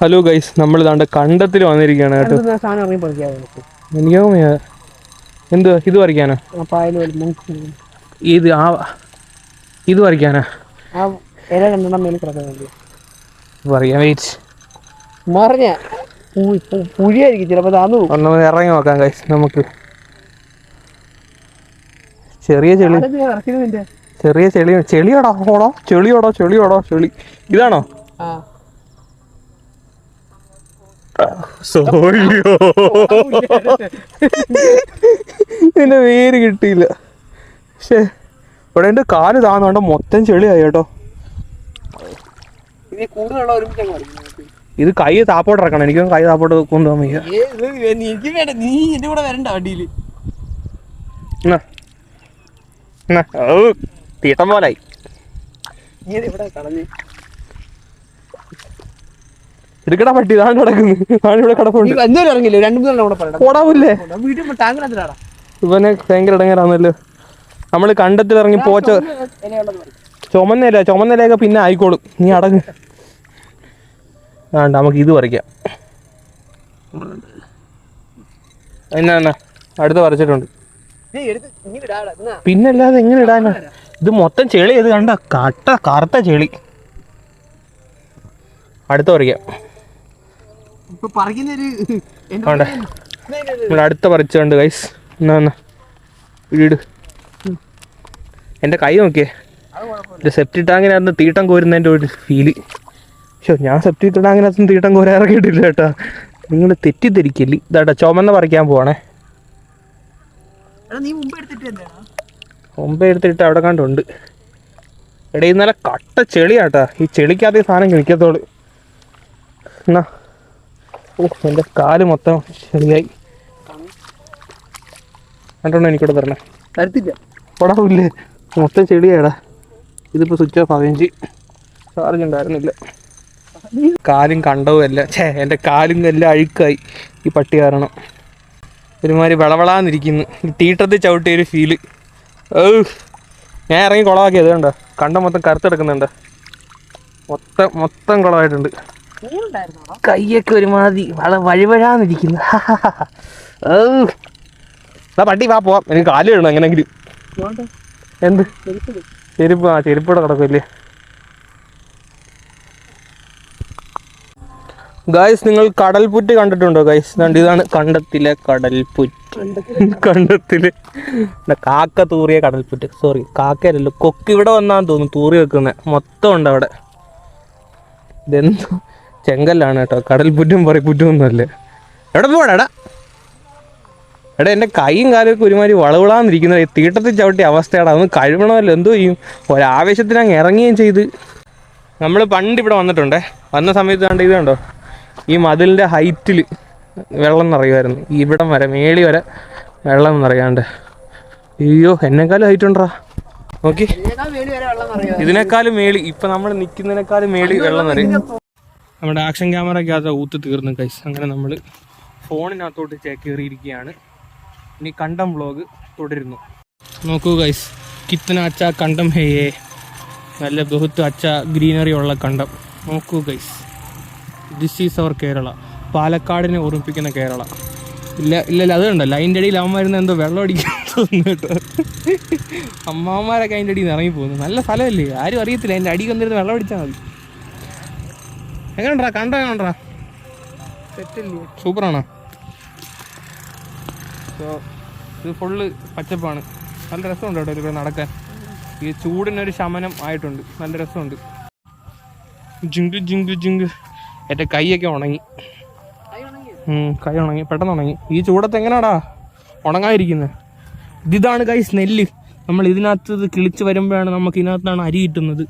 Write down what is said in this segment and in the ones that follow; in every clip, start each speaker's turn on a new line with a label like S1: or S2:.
S1: Hello guys നമ്മൾ ഇതാണ്ട് കണ്ടത്തിൽ വന്നിരിക്കുകയാണ് കേട്ടോ. എനിക്കോ എന്ത് ഇത് വരയ്ക്കാനാ ഇത് ആ ഇത് വരയ്ക്കാനാ പറയാം വെയിറ്റ്
S2: മറിഞ്ഞ പു- പു- പുഴിയായിരിക്കും ചിലപ്പോൾ താന്നു
S1: ഇറങ്ങി നോക്കാം ഗൈസ് നമുക്ക്. ചെറിയ ചെളി. ചെറിയ ചെളി. ചെളിയോടോ ഓടോ. ചെളിയോടോ ചെളിയോടോ ചെളി. ഇതാണോ?
S2: ആ.
S1: സോറിയോ. എന്റെ പേര് കിട്ടിയില്ല. പക്ഷേ ഇവിടെ എന്റെ കാൽ താന്നോണ്ട മൊത്തം ചെളിയായി കേട്ടോ. ഇത് കൈ താപ്പോട്ട് ഇറക്കണം. എനിക്കും കൈ താപ്പോട്ട് കൊണ്ടുപോകാൻ വയ്യ.
S2: ഏ, എനിക്ക് വേണ്ട. നീ എന്റെ കൂടെ വരണ്ട വണ്ടിയിൽ
S1: എന്നാ. എന്നാ. ഔ, തീട്ടം പോലായി.
S2: ഇവിടെ കളഞ്ഞ്?
S1: എടുക്കടാ പട്ടി ഇതാണ് കിടക്കുന്നു ഇതാണ് ഇവിടെ കിടപ്പുണ്ട്.
S2: എന്തായാലും ഇറങ്ങില്ല രണ്ട് മൂന്നെണ്ണം കൂടെ പറയണം
S1: പോടാവില്ലേ?
S2: വീട്ടിൽ ടാങ്കിനകത്തിലാടാ
S1: ഇവനെ ഭയങ്കര ഇടങ്ങേറാന്നല്ലോ. നമ്മൾ കണ്ടത്തിൽ ഇറങ്ങി പോച്ച ചുമന്നില ചുമന്നിലയൊക്കെ പിന്നെ ആയിക്കോളും. നീ അടങ്ങ്. വേണ്ട നമുക്ക് ഇത് പറിക്കാം. എന്നാ എന്നാ അടുത്ത പറിച്ചിട്ടുണ്ട്. പിന്നല്ലാതെ എങ്ങനെ ഇടാനാ? ഇത് മൊത്തം ചെളി ഇത് കണ്ട കട്ട കറുത്ത ചെളി. അടുത്ത് പറിക്കാം. വേണ്ട. നമ്മൾ അടുത്ത പറിച്ചുണ്ട് ഗൈസ് എന്നാ എന്നാ? വീട്. എന്റെ കൈ നോക്കിയേ. എന്റെ സെപ്റ്റി ടാങ്കിനകത്ത് തീട്ടം കോരുന്നതിന്റെ ഒരു ഫീൽ പക്ഷേ ഞാൻ സെപ്റ്റി ടാങ്കിനകത്ത് തീട്ടം കോരാറൊക്കെ ഇറങ്ങിയിട്ടില്ല കേട്ടാ. നിങ്ങൾ തെറ്റിദ്ധരിക്കില്ല. ഇതാട്ടാ ചുമന്ന പറിക്കാൻ പോവാണേ.
S2: മുമ്പ് എടുത്തിട്ട് എന്താണ്?
S1: മുമ്പേ എടുത്തിട്ട് അവിടെ കണ്ടുണ്ട്. എടേ ഇന്നലെ കട്ട ചെളിയാട്ടാ. ഈ ചെളിക്കകത്ത് ഈ സാധനം കിളിക്കത്തോളൂ. എന്നാ? ഓ എന്റെ കാൽ മൊത്തം ശരിയായി കണ്ടോണ്ട് എനിക്കോട് തരണേ.
S2: തരത്തില്ല.
S1: പടാവില്ലേ മൊത്തം ചെടിയാടാ ഇതിപ്പോൾ സ്വിച്ച് ഓഫ് ആവുകയും ചെയ്യും. ചാർജ് ഉണ്ടായിരുന്നില്ല. കാലും കണ്ടവും എല്ലാം ഛേ എന്റെ കാലും എല്ലാം അഴുക്കായി. ഈ പട്ടി കാരണം. ഒരുമാതിരി വിളവളാന്നിരിക്കുന്നു. തീട്ടത്തിൽ ചവിട്ടിയ ഒരു ഫീൽ ഏ ഞാൻ ഇറങ്ങി കുളമാക്കിയത് കണ്ടോ? കണ്ട മൊത്തം കറുത്തെടുക്കുന്നുണ്ട്. മൊത്തം മൊത്തം കുളമായിട്ടുണ്ട്. കൈയൊക്കെ ഒരുമാതിരി വള വഴിവഴാന്നിരിക്കുന്നു. എന്നാ പട്ടി വാ പോവാം. എനിക്ക് കാൽ വേണം എങ്ങനെങ്കിലും. എന്ത്? ചെരുപ്പ് ആ ചെരുപ്പൂടെ കിടക്കില്ലേ ഗായ്സ് നിങ്ങൾ കടൽപുറ്റ് കണ്ടിട്ടുണ്ടോ ഗായ്സ്? ദാണ്ട് ഇതാണ് കണ്ടത്തിലെ കടൽപുറ്റ് കണ്ടത്തിൽ? കാക്ക തൂറിയ കടൽപുറ്റ് സോറി കാക്കയല്ലല്ലോ. കൊക്ക് ഇവിടെ വന്നാന്ന് തോന്നുന്നു തൂറി വെക്കുന്നത് മൊത്തം ഉണ്ട് അവിടെ ഇതെന്ത് ചെങ്കല്ലാണ് കേട്ടോ. കടൽപുറ്റും പറയപ്പുറ്റും ഒന്നുമല്ലേ എവിടെ പോടാ എടാ. എടാ എന്റെ കൈയും കാലൊക്കെ ഒരുമാതിരി വളവിളാന്നിരിക്കുന്ന. തീട്ടത്തിൽ ചവിട്ടിയ അവസ്ഥയാടാ. അതൊന്ന് കഴുകണമല്ലോ. എന്തോ ചെയ്യും? ഒരാവേശത്തിന് അങ്ങ് ഇറങ്ങുകയും ചെയ്ത്. നമ്മൾ പണ്ട് ഇവിടെ വന്നിട്ടുണ്ടേ. വന്ന സമയത്ത് കണ്ട ഇത് കണ്ടോ? ഈ മതിലിന്റെ ഹൈറ്റിൽ വെള്ളം നിറയുമായിരുന്നു. ഇവിടം വരെ മേളി വരെ വെള്ളം നിറയാണ്ട്. അയ്യോ എന്നെക്കാളും ഹൈറ്റ് ഉണ്ടാ നോക്കി. ഇതിനേക്കാളും മേളി ഇപ്പം നമ്മൾ നിൽക്കുന്നതിനേക്കാളും മേളി വെള്ളം നിറയും. നമ്മുടെ ആക്ഷൻ ക്യാമറയ്ക്കകത്ത് ഊത്ത് തീർന്നു കൈസ് അങ്ങനെ നമ്മൾ ഫോണിനകത്തോട്ട് ചേക്കേറിയിരിക്കുകയാണ് ഇനി കണ്ടം വ്ളോഗ് തുടരുന്നു. നോക്കൂ കൈസ് കിത്തന അച്ച കണ്ടം ഹേയേ നല്ല ബഹുത്ത് അച്ച ഗ്രീനറി ഉള്ള കണ്ടം. നോക്കൂ guys this is our Kerala പാലക്കാടിനെ ഓർമ്മിപ്പിക്കുന്ന കേരള ഇല്ല ഇല്ല ഇല്ല അത് കണ്ടല്ലോ അതിന്റെ അടിയിൽ അമ്മമാരുന്ന എന്തോ വെള്ളം അടിക്കാൻ തോന്നുന്നു കേട്ടോ. അമ്മാവന്മാരൊക്കെ അതിന്റെ അടിയിൽ നിന്ന് ഇറങ്ങി പോകുന്നു നല്ല സ്ഥലമല്ലേ? ആരും അറിയത്തില്ല. അതിന്റെ അടി വന്നിരുന്ന് വെള്ളം അടിച്ചാൽ മതി. എങ്ങനെണ്ടാ കണ്ടോ എങ്ങനെണ്ടാ സൂപ്പറാണോ. സോ ഇത് ഫുള്ള് പച്ചപ്പാണ്. നല്ല രസമുണ്ട് കേട്ടോ ഇവിടെ നടക്കാൻ. ഈ ചൂടിനൊരു ശമനം ആയിട്ടുണ്ട്. നല്ല രസമുണ്ട്. ജിങ്ക് ജിങ്ക് ജിങ്ക്. എന്റെ കൈയൊക്കെ ഉണങ്ങി. കൈ ഉണങ്ങി. പെട്ടെന്ന് ഉണങ്ങി. ഈ ചൂടത്ത് എങ്ങനെയാടാ? ഉണങ്ങാതിരിക്കുന്നത് ഇതാണ് കൈ സ്നെല്ല് നമ്മൾ ഇതിനകത്ത് ഇത് കിളിച്ച് വരുമ്പോഴാണ് നമുക്ക് ഇതിനകത്താണ് അരി കിട്ടുന്നത്.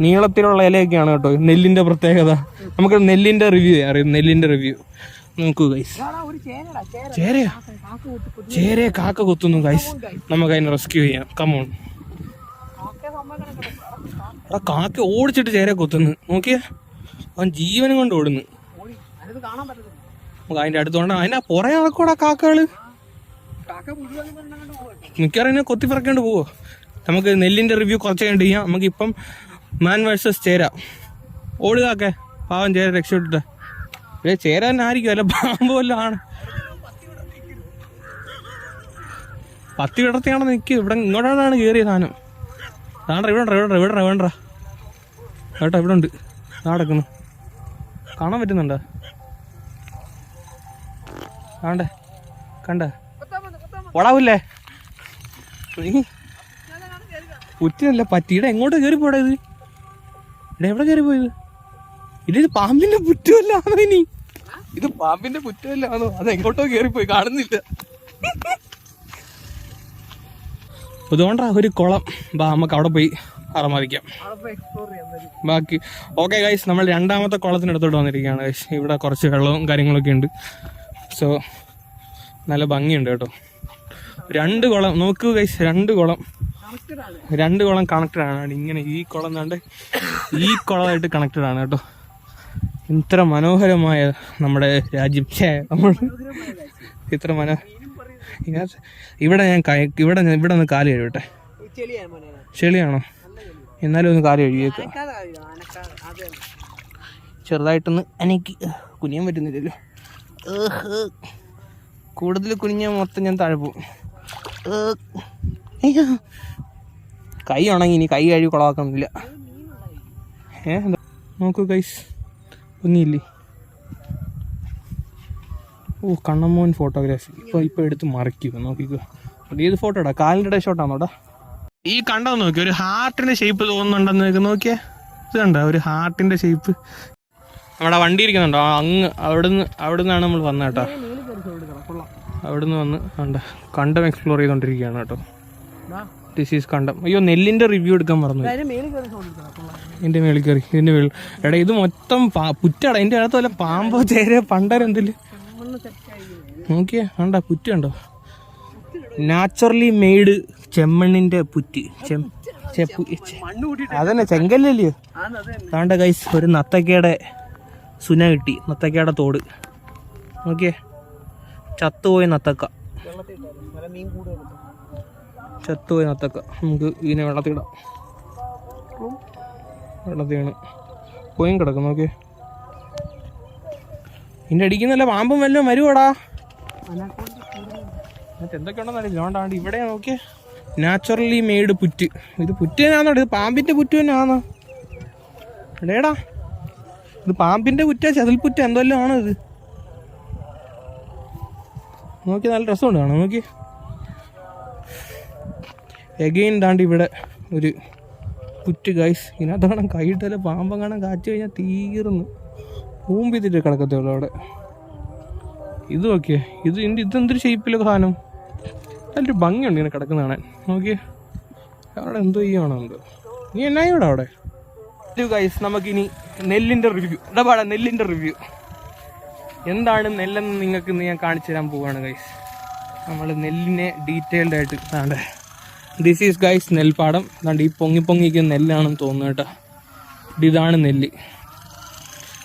S1: നീളത്തിലുള്ള ഇലയൊക്കെയാണ് കേട്ടോ. നെല്ലിന്റെ പ്രത്യേകത. നമുക്ക് നെല്ലിന്റെ റിവ്യൂ അറിയാം നെല്ലിന്റെ റിവ്യൂ നോക്കൂ ഗൈസ് ചേരയാ? ചേരയെ കാക്ക കുത്തുന്നു ഗൈസ് നമുക്ക് അതിനെ റെസ്ക്യൂ ചെയ്യാം. കമോൺ എടാ കാക്ക ഓടിച്ചിട്ട് ചേരെ കുത്തുന്നു. നോക്കിയേ. അവൻ ജീവനും കൊണ്ട് ഓടുന്നു. നമുക്ക് അതിന്റെ അടുത്തോണ്ട് അതിന്റെ പുറകെ നടക്കൂടാ
S2: കാക്കകൾ.
S1: മിക്കവാറും പറക്കേണ്ട പോവോ. നമുക്ക് നെല്ലിന്റെ റിവ്യൂ കുറച്ച് കഴിഞ്ഞിട്ട് ചെയ്യാം. നമുക്കിപ്പം മാൻ വേഴ്സസ് ചേര. ഓടുകാക്കെ പാവം ചേര രക്ഷപ്പെട്ടിട്ട്. ഇവിടെ ചേര തന്നെ ആയിരിക്കും അല്ല പാമ്പ് വല്ലതും ആണ്. പത്തി വിടർത്തിയാണ് നിൽക്കുക ഇവിടെ ഇങ്ങോട്ടാണ് കയറിയ സാധനം. താണ്ട ഇവിടെ ഇവിടെ ഇവിടെ വേണ്ട. കേട്ടോ ഇവിടെ ഉണ്ട്. നടക്കുന്നു. കാണാൻ പറ്റുന്നുണ്ടോ? ആണ്ടേ. കണ്ട. ഒളാവില്ലേ നീ. പുറ്റിനല്ല പറ്റിയുടെ എങ്ങോട്ട് കയറി പോടാ ഇത്? ഇവിടെ എവിടെ കയറി പോയത്? ഇത് ഇത് പാമ്പിന്റെ പുറ്റുമല്ലാന്നോ ഇനി? ഇത് പാമ്പിന്റെ പുറ്റുമല്ലാന്നോ അത് എങ്ങോട്ടോ കയറിപ്പോയി കാണുന്നില്ല. അതുകൊണ്ടാ ഒരു കുളം. ബാ നമുക്ക് അവിടെ പോയി
S2: പറ്റും
S1: ബാക്കി ഓക്കെ ഗൈസ് നമ്മൾ രണ്ടാമത്തെ കുളത്തിനടുത്തോട്ട് വന്നിരിക്കുകയാണ്. ഗൈസ് ഇവിടെ കുറച്ച് വെള്ളവും കാര്യങ്ങളൊക്കെ ഉണ്ട്. സോ നല്ല ഭംഗിയുണ്ട് കേട്ടോ. രണ്ട് കുളം നോക്കൂ ഗൈസ് രണ്ട് കുളം. രണ്ട് കുളം കണക്റ്റഡ് ആണ് ഇങ്ങനെ ഈ കുളം കണ്ട് ഈ കുളമായിട്ട് കണക്റ്റഡ് ആണ് കേട്ടോ. ഇത്ര മനോഹരമായ നമ്മുടെ രാജ്യം നമ്മൾ ഇത്ര മനോ ഇവിടെ ഞാൻ ഇവിടെ ഇവിടെ ഒന്ന് കാൽ കഴിവട്ടെ
S2: ചെളിയാണോ
S1: എന്നാലും ഒന്ന് കാൽ കഴുകിയേക്കാം. ചെറുതായിട്ടൊന്ന് എനിക്ക് കുനിയാൻ പറ്റുന്നില്ലല്ലോ. കൂടുതൽ കുനിഞ്ഞാൽ മൊത്തം ഞാൻ താഴെ പോകും. അയ്യോ. കൈ ഉണങ്ങി ഇനി കൈ കഴുകി കുളവാക്കുന്നില്ല ഏ എന്താ? നോക്കൂ കൈസ് ഒന്നില്ലേ? ഓ കണ്ണമ്മോൻ ഫോട്ടോഗ്രാഫി ഇപ്പോൾ ഇപ്പോൾ എടുത്ത് മറിക്കുക നോക്കിക്കോ. ഏത് ഫോട്ടോ ഇടാ കാലിന്റെ ഷോട്ടാണോടാ ഈ കണ്ടോ നോക്കി ഒരു ഹാർട്ടിന്റെ ഷേപ്പ് തോന്നുന്നുണ്ടെന്ന് നോക്കിയേ. ഇത് കണ്ടോ? ഒരു ഹാർട്ടിന്റെ ഷേപ്പ് നമ്മുടെ വണ്ടി ഇരിക്കുന്നുണ്ടോ? അങ്ങ് അവിടുന്ന് അവിടുന്നാണ് നമ്മൾ വന്നത് കേട്ടോ. അവിടുന്ന് വന്ന് കണ്ട കണ്ടം എക്സ്പ്ലോർ ചെയ്തോണ്ടിരിക്കുകയാണ് കേട്ടോ. ഈസ് കണ്ടം. അയ്യോ നെല്ലിന്റെ റിവ്യൂ എടുക്കാൻ പറഞ്ഞു
S2: എന്റെ മേളിൽ കയറി
S1: ഇതിന്റെ മേളിൽ കയറി ഇതിന്റെ മേളിൽ. എടാ ഇത് മൊത്തം പുറ്റാടാ. ഇതിന്റെ അകത്ത് വല്ല പാമ്പോ ചേര
S2: പണ്ടരെന്തിൽ
S1: നോക്കിയേ കണ്ട പുറ്റ് കണ്ടോ? നാച്ചുറലി മെയ്ഡ് ചെമ്മണ്ണിന്റെ പുറ്റ്. അതന്നെ ചെങ്കല്ലല്ലയോ
S2: കൈസ് തന്നെ.
S1: താണ്ട ഗൈസ് ഒരു നത്തക്കയുടെ സുന കിട്ടി. നത്തക്കയുടെ തോട്. നോക്കിയേ ചത്തുപോയ നത്തക്ക.
S2: മീൻ കൂടുതൽ
S1: ചത്തുപോയ നത്തക്ക നമുക്ക് ഇതിനെ വെള്ളത്തിടാം. ഇടാം വെള്ളത്തിലാണ് പോയും കിടക്കും നോക്കിയേ ഇതിന്റെ അടിക്കുന്നല്ല പാമ്പും വല്ലതും വരുവാടാ? എന്നിട്ട് എന്തൊക്കെയുണ്ടെന്ന് ഇവിടെ നോക്കിയേ നാച്ചുറലി മെയ്ഡ് പുറ്റ്. ഇത് പുറ്റ് തന്നെയാണോ ഇത് പാമ്പിന്റെ പുറ്റ് തന്നെയാണോ എടേടാ. ഇത് പാമ്പിന്റെ പുറ്റ ചതിൽ പുറ്റ എന്തെല്ലാം ആണ് ഇത്. നോക്കി നല്ല രസമുണ്ട് കാണാം നോക്കി. എഗെയിൻ ദാണ്ട് ഇവിടെ ഒരു കുറ്റ് ഗൈസ് ഇതിനകത്ത് കാണാൻ കൈയിട്ടല്ല കാണാൻ കാച്ചു കഴിഞ്ഞാൽ തീർന്നു. ഊമ്പിത്തിട്ട് കിടക്കത്തേ ഉള്ളൂ അവിടെ. ഇത് ഓക്കെ ഇത് ഇതിന്റെ ഇതെന്തൊരു ഷേപ്പിലെ സാധനം. നല്ലൊരു ഭംഗിയുണ്ട് ഇങ്ങനെ കിടക്കുന്ന കാണാൻ. നോക്കിയേ അവിടെ എന്തോ ചെയ്യണോ എന്തോ നീ എന്നാ ഇവിടെ അവിടെ? ഗൈസ് നമുക്കിനി നെല്ലിന്റെ റിവ്യൂ എന്താ പാടാ നെല്ലിന്റെ റിവ്യൂ എന്താണ് നെല്ലെന്ന് നിങ്ങൾക്ക് ഇന്ന് ഞാൻ കാണിച്ചു തരാൻ പോവുകയാണ് ഗൈസ് നമ്മൾ നെല്ലിനെ ഡീറ്റെയിൽഡ് ആയിട്ട് താണ്ടേ ദിസ് ഈസ് ഗൈസ് നെൽപ്പാടം. അതുകൊണ്ട് ഈ പൊങ്ങി പൊങ്ങിക്കുന്ന നെല്ലാണെന്ന് തോന്നുന്നു കേട്ടോ. ഇത് ഇതാണ് നെല്ല്.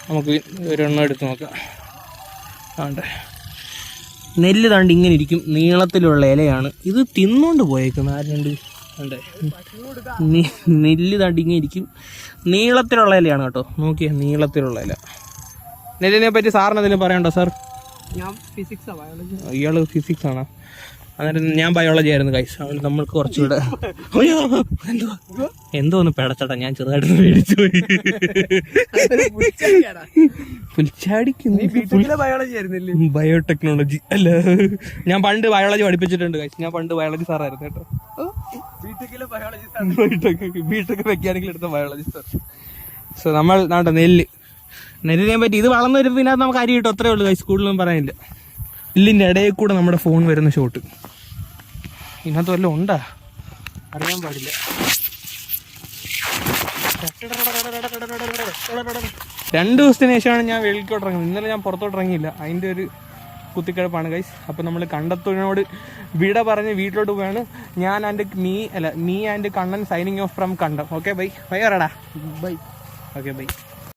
S1: നമുക്ക് ഒരെണ്ണം എടുത്ത് നോക്കാം. ആണ്ട് നെല്ല് താണ്ട് ഇങ്ങനെ ഇരിക്കും. നീളത്തിലുള്ള ഇലയാണ്. ഇത് തിന്നുകൊണ്ട് പോയേക്കും ആരുണ്ട്? അതെ നെല്ല് താണ്ട് ഇങ്ങനെ ഇരിക്കും. നീളത്തിലുള്ള ഇലയാണ് കേട്ടോ. നോക്കിയേ നീളത്തിലുള്ള ഇല. നെല്ലിനെ പറ്റി സാറിന് എന്തെങ്കിലും പറയണ്ടോ സാർ?
S2: ഞാൻ
S1: ഇയാൾ ഫിസിക്സ് ആണ്? അന്നേരം ഞാൻ ബയോളജി ആയിരുന്നു കൈസ് അതുകൊണ്ട് നമ്മൾക്ക് കുറച്ചുകൂടെ എന്തോ എന്തോ ഒന്ന് പെടച്ചട്ടാ ഞാൻ ചെറുതായിട്ട് പേടിച്ചു പോയി. പുൽച്ചാടിക്ക് ബയോടെക്നോളജി അല്ല ഞാൻ പണ്ട് ബയോളജി പഠിപ്പിച്ചിട്ടുണ്ട് കൈസ് ഞാൻ പണ്ട് ബയോളജി സാറായിരുന്നു കേട്ടോ. ബിടെക് മെക്കാനിക്കൽ എടുത്ത ബയോളജി സാർ സോ നമ്മൾ നാട്ടെ നെല്ല്. നെല്ലിനെ പറ്റി ഇത് വളർന്നു വരുമ്പോൾ ഇതിനകത്ത് നമുക്ക് അരി കിട്ടും അത്രേ ഉള്ളൂ കൈ സ്കൂളിലൊന്നും പറയാനില്ല. നെല്ലിന്റെ ഇടയിൽ കൂടെ നമ്മുടെ ഫോൺ വരുന്ന ഷോട്ട് ഇതിനകത്ത് വല്ലതും ഉണ്ടാ? അറിയാൻ പാടില്ല. രണ്ട് ദിവസത്തിന് ശേഷമാണ് ഞാൻ വെളിക്കോട്ട് ഇറങ്ങുന്നത്. ഇന്നലെ ഞാൻ പുറത്തോട്ട് ഇറങ്ങിയില്ല. അതിന്റെ ഒരു കുത്തിക്കിഴപ്പാണ് ഗൈസ് അപ്പോൾ നമ്മൾ കണ്ടത്തിനോട് വിട പറഞ്ഞ് വീട്ടിലോട്ട് പോവാണ്. ഞാൻ ആൻഡ് മീ അല്ല me and Kannan signing off from കണ്ടം. ഓക്കെ ബൈ ബൈ പറടാ
S2: ബൈ
S1: ഓക്കെ ബൈ